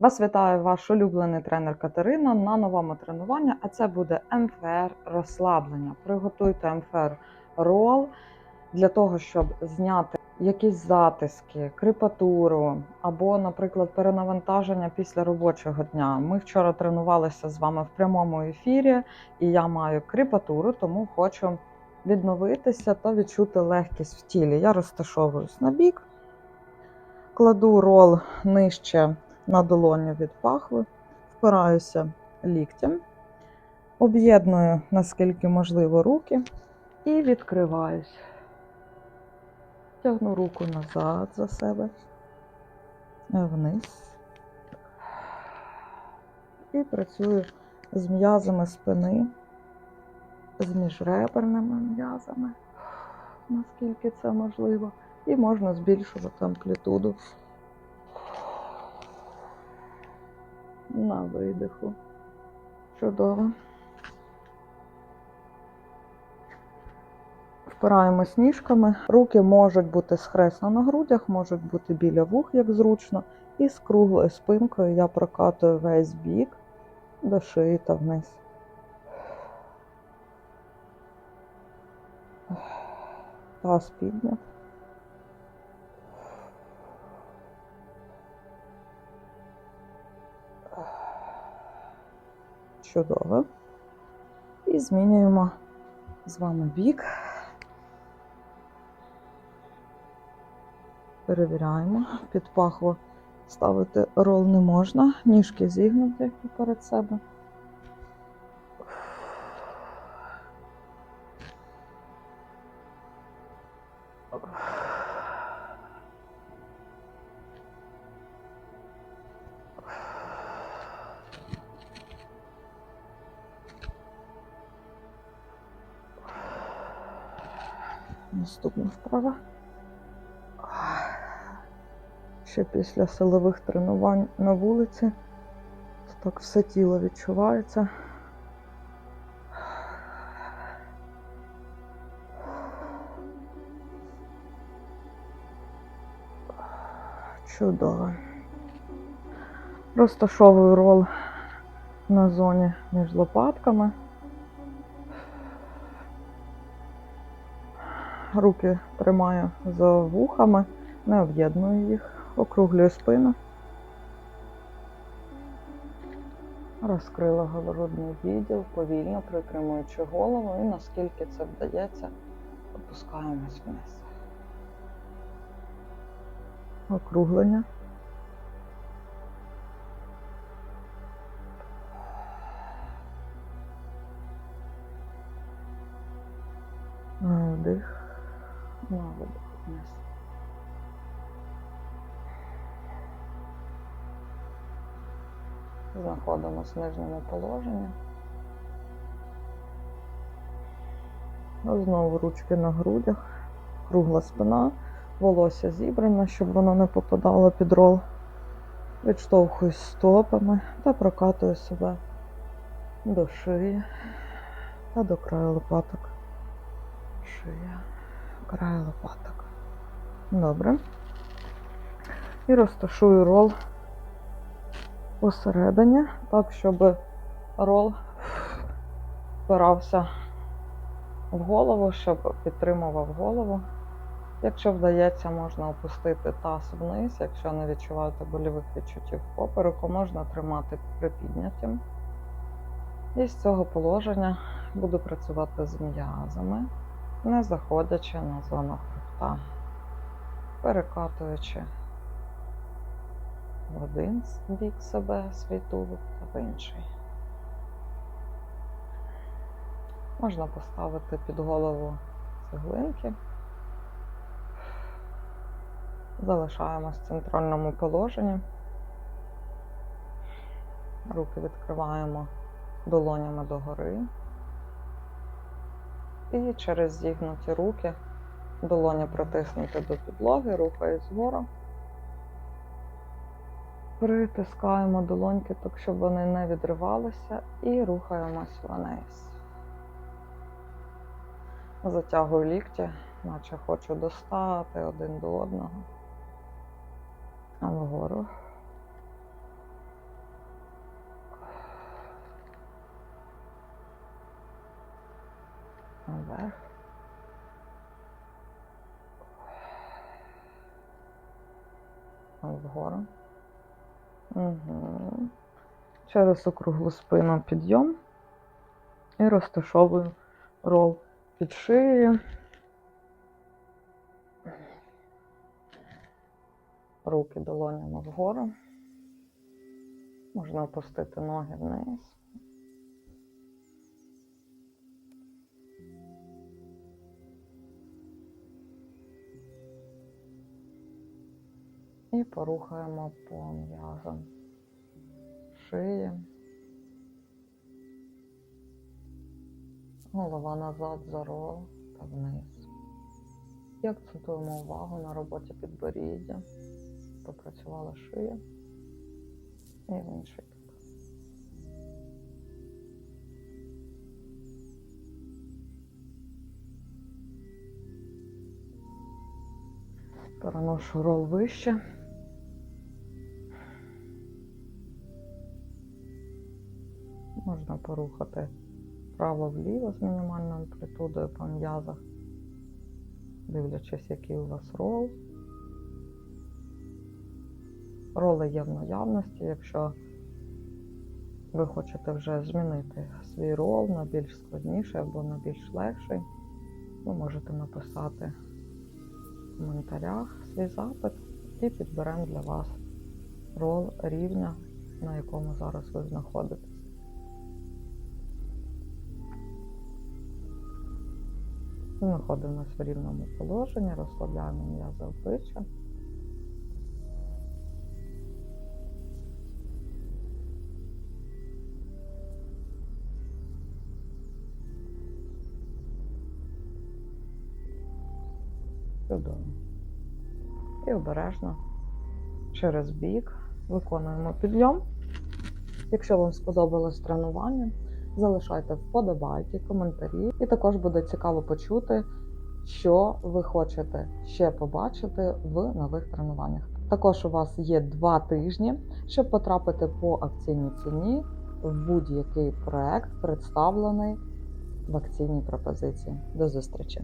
Вас вітає ваш улюблений тренер Катерина на новому тренуванні, а це буде МФР розслаблення. Приготуйте МФР рол для того, щоб зняти якісь затиски, крипатуру або, наприклад, перенавантаження після робочого дня. Ми вчора тренувалися з вами в прямому ефірі, і я маю крипатуру, тому хочу відновитися та відчути легкість в тілі. Я розташовуюсь на бік, кладу рол нижче на долоню від пахви, впираюся ліктем, об'єдную наскільки можливо руки і відкриваюсь. Тягну руку назад за себе, вниз. І працюю з м'язами спини, з міжреберними м'язами, наскільки це можливо. І можна збільшувати амплітуду на видиху. Чудово. Впираємось ніжками. Руки можуть бути схресно на грудях, можуть бути біля вух, як зручно. І з круглою спинкою я прокатую весь бік до шиї та вниз. Таз піднят. Чудово. І змінюємо з вами бік. Перевіряємо. Під пахву ставити рол не можна, ніжки зігнуті перед себе. Наступна вправа. Ще після силових тренувань на вулиці. Так все тіло відчувається. Чудово. Розташовую рол на зоні між лопатками. Руки тримаю за вухами, не об'єдную їх, округлюю спину. Розкрила грудний відділ, повільно притримуючи голову і наскільки це вдається, опускаємось вниз. Округлення. Вдих. На видих вниз. Знаходимося в нижньому положенні. Знову ручки на грудях, кругла спина, волосся зібране, щоб воно не попадало під рол. Відштовхуюсь стопами та прокатую себе до шиї та до краю лопаток. Шия, край лопаток. Добре. І розташую рол посередині, так, щоб рол впирався в голову, щоб підтримував голову. Якщо вдається, можна опустити таз вниз, якщо не відчуваєте больових відчуттів попереку, можна тримати припіднятим. І з цього положення буду працювати з м'язами, не заходячи на зону хребта, перекатуючи в один бік себе свій тулуб та в інший. Можна поставити під голову цеглинки. Залишаємось в центральному положенні. Руки відкриваємо долонями догори. І через зігнуті руки долоні притиснути до підлоги, рухаюсь вгору. Притискаємо долоньки так, щоб вони не відривалися, і рухаємось вниз. Затягую лікті, наче хочу достати один до одного. А вгору. Наверх. Вгору. Угу. Через округлу спину підйом і розташовую рол під шиєю. Руки долонями вгору. Можна опустити ноги вниз. Порухаємо по м'язам шиї. Голова назад за рол та вниз. І акцентуємо увагу на роботі підборіддя. Попрацювала шия. І в інший бік. Переношу рол вище. Можна порухати вправо-вліво з мінімальною амплітудою по м'язах, дивлячись, який у вас рол. Роли є в наявності, якщо ви хочете вже змінити свій рол на більш складніший або на більш легший, ви можете написати в коментарях свій запит і підберемо для вас рол рівня, на якому зараз ви знаходитесь. Знаходимося в рівному положенні, розслабляємо м'язи обличчя. Чудово. І обережно через бік виконуємо підйом. Якщо вам сподобалось тренування, залишайте вподобайки, коментарі. І також буде цікаво почути, що ви хочете ще побачити в нових тренуваннях. Також у вас є два тижні, щоб потрапити по акційній ціні в будь-який проект, представлений в акційній пропозиції. До зустрічі!